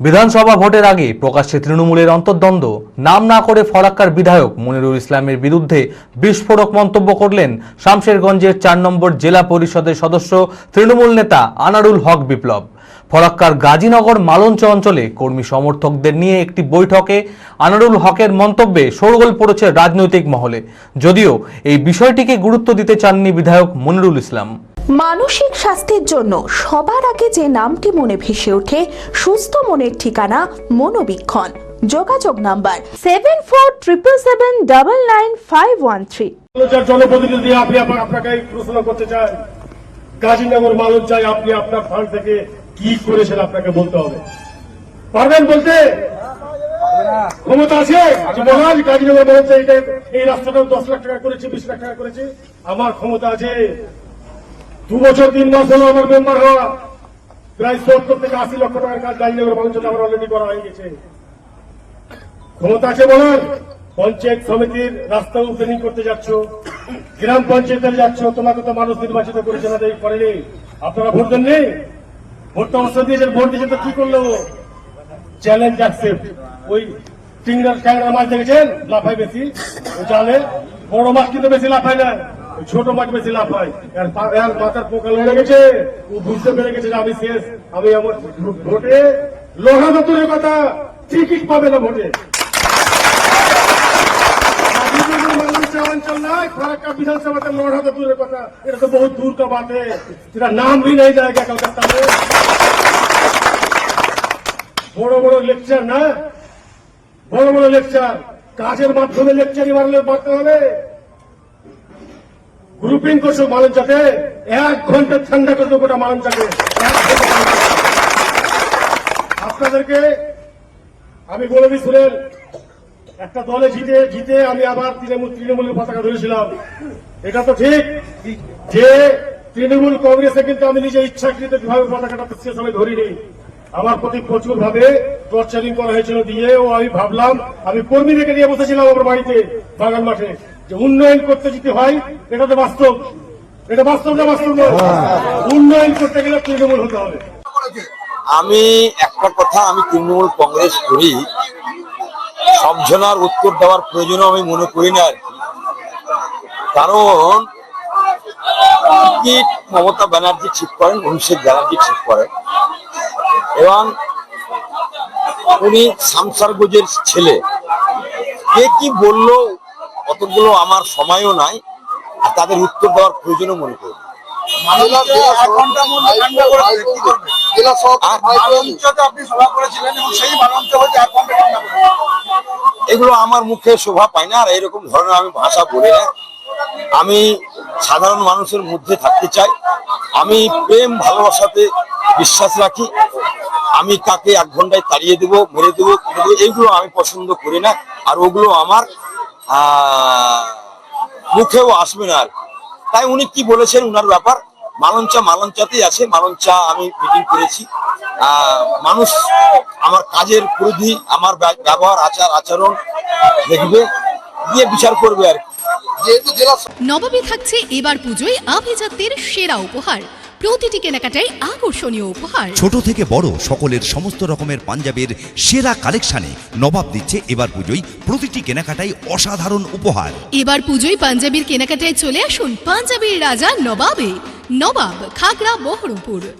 বিধানসভা ভোটের আগে প্রকাশ্যে তৃণমূলের অন্তর্দ্বন্দ্ব। নাম না করে ফরাক্কার বিধায়ক মনিরুল ইসলামের বিরুদ্ধে বিস্ফোরক মন্তব্য করলেন শামশেরগঞ্জের চার নম্বর জেলা পরিষদের সদস্য তৃণমূল নেতা আনারুল হক বিপ্লব। ফরাক্কার গাজীনগর মালঞ্চ অঞ্চলে কর্মী সমর্থকদের নিয়ে একটি বৈঠকে আনারুল হকের মন্তব্যে শোরগোল পড়েছে রাজনৈতিক মহলে। যদিও এই বিষয়টিকে গুরুত্ব দিতে চাননি বিধায়ক মনিরুল ইসলাম। মানসিক স্বাস্থ্যের জন্য সবার আগে যে নামটি মনে ভেসে ওঠে সুস্থ মনের ঠিকানা মনোবীক্ষণ। যোগাযোগ number seven four triple seven double nine five one three জনপ্রতিনিধি আপনি আপনাকে প্রশ্ন করতে চাই। গাজীনগর মানুষ চাই আপনি আপনার ফান্ড থেকে কি করেছেন আপনাকে বলতে হবে। পারবেন বলতে? ক্ষমতা আছে? যে বলা যে গাজীনগর মানুষ চাই এই রাস্তাটা দশ লাখ টাকা করেছে বিশ লাখ টাকা করেছে। আমার ক্ষমতা আছে দু বছর, তিন মাস হলো আমার মেম্বার হওয়া প্রায় সত্তর থেকে আশি লক্ষ টাকার কাজ গাজীনগর মানুষের আমার অলরেডি করা হয়ে গেছে। ক্ষমতা আছে বলার? পঞ্চায়েত সমিতির রাস্তা ওপেনিং করতে যাচ্ছ, গ্রাম পঞ্চায়েতে যাচ্ছ, তোমাকে তো মানুষ নির্বাচিত করেছে না করেনি আপনারা ভোট দেননি ভোটটা অবস্থা দিয়েছেন, ভোট দিয়েছেন তো কি করল? চ্যালেঞ্জ অ্যাকসেপ্ট ওই টিংরার ট্যাংরা মাছ দেখেছেন? লাফায় বেশি। জালে। বড় মাছ কিন্তু বেশি লাফায় না। ছোট মাছ বেশি লাফায় এর পা- এর মাথার পোকা লেগে গেছে ও বুঝতে পেরে গেছে যে আমি শেষ আমি আমার ভোটে লোহা দূরের কথা টিকিট পাবে না ভোটে अंचल ना फराक्का विधानसभा का लौड़ा तो दूर का ये तो बहुत दूर का बात है तेरा नाम भी नहीं जाएगा कलकत्ता में বড় বড় লেকচার না বড় বড় লেকচার কাজের মাধ্যমে লেকচারই মারলে মারতে হবে গ্রুপিং করছ মালঞ্চাতে এক ঘণ্টা ঠান্ডা করে দেবো গোটা ঘণ্টা ঠান্ডা। আপনাদেরকে আমি বলে শুনেন, একটা দলে জিতে জিতে আমি আবার তৃণমূল তৃণমূলের পতাকা ধরেছিলাম। এটা তো ঠিক। যে তৃণমূল কংগ্রেসে কিন্তু আমি নিজে ইচ্ছাকৃত ভাবে পতাকাটা সে সময় ধরিনি। আমার প্রতি প্রচুর ভাবে টর্চারিং করা হয়েছিল দিয়ে ও আমি ভাবলাম, আমি কর্মীদেরকে নিয়ে বসেছিলাম আমার বাড়িতে, বাগান মাঠে। যে উন্নয়ন করতে যেতে হয়, এটা তো বাস্তব। এটা বাস্তব না বাস্তব নয়? উন্নয়ন করতে গেলে তৃণমূল হতে হবে। আমি একটা কথা আমি তৃণমূল কংগ্রেস করি। সমঝোনার উত্তর দেওয়ার প্রয়োজন আমি মনে করি না কারণ মমতা ব্যানার্জি ঠিক করেন, অভিষেক ব্যানার্জি ঠিক করেন। এবং উনি সামসারগঞ্জের ছেলে। কে কি বলল অতগুলো আমার সময়ও নাই আর তাদের উত্তর দেওয়ার প্রয়োজনও মনে করি এগুলো আমার মুখে শোভা পায় না আর এরকম ধরনের আমি ভাষা বলি না। আমি সাধারণ মানুষের মধ্যে থাকতে চাই। আমি প্রেম ভালোবাসাতে বিশ্বাস রাখি। আমি কাকে এক ঘন্টায় তাড়িয়ে দেবো মেরে দেবো এইগুলো আমি পছন্দ করি না আর ওগুলো আমার মুখেও আসবে না আর তাই উনি কি বলেছেন উনার ব্যাপার? মালঞ্চা মালঞ্চাতেই আছে। মালঞ্চা আমি মিটিং করেছি। মানুষ আমার কাজের পরিধি, আমার ব্য- ব্যবহার, আচার, আচরণ দেখবে দিয়ে বিচার করবে আর কি। থাকছে এবার পুজোয় আভিজাত্যের সেরা উপহার। প্রতিটি কেনাকাটাই আকর্ষণীয় উপহার। ছোট থেকে বড় সকলের সমস্ত রকমের পাঞ্জাবের সেরা কালেকশনে নবাব দিচ্ছে এবার পুজোয় প্রতিটি কেনাকাটাই অসাধারণ উপহার। এবার পুজোয় পাঞ্জাবির কেনাকাটায় চলে আসুন পাঞ্জাবির রাজা নবাবে। নবাব খাগড়া বহরমপুর।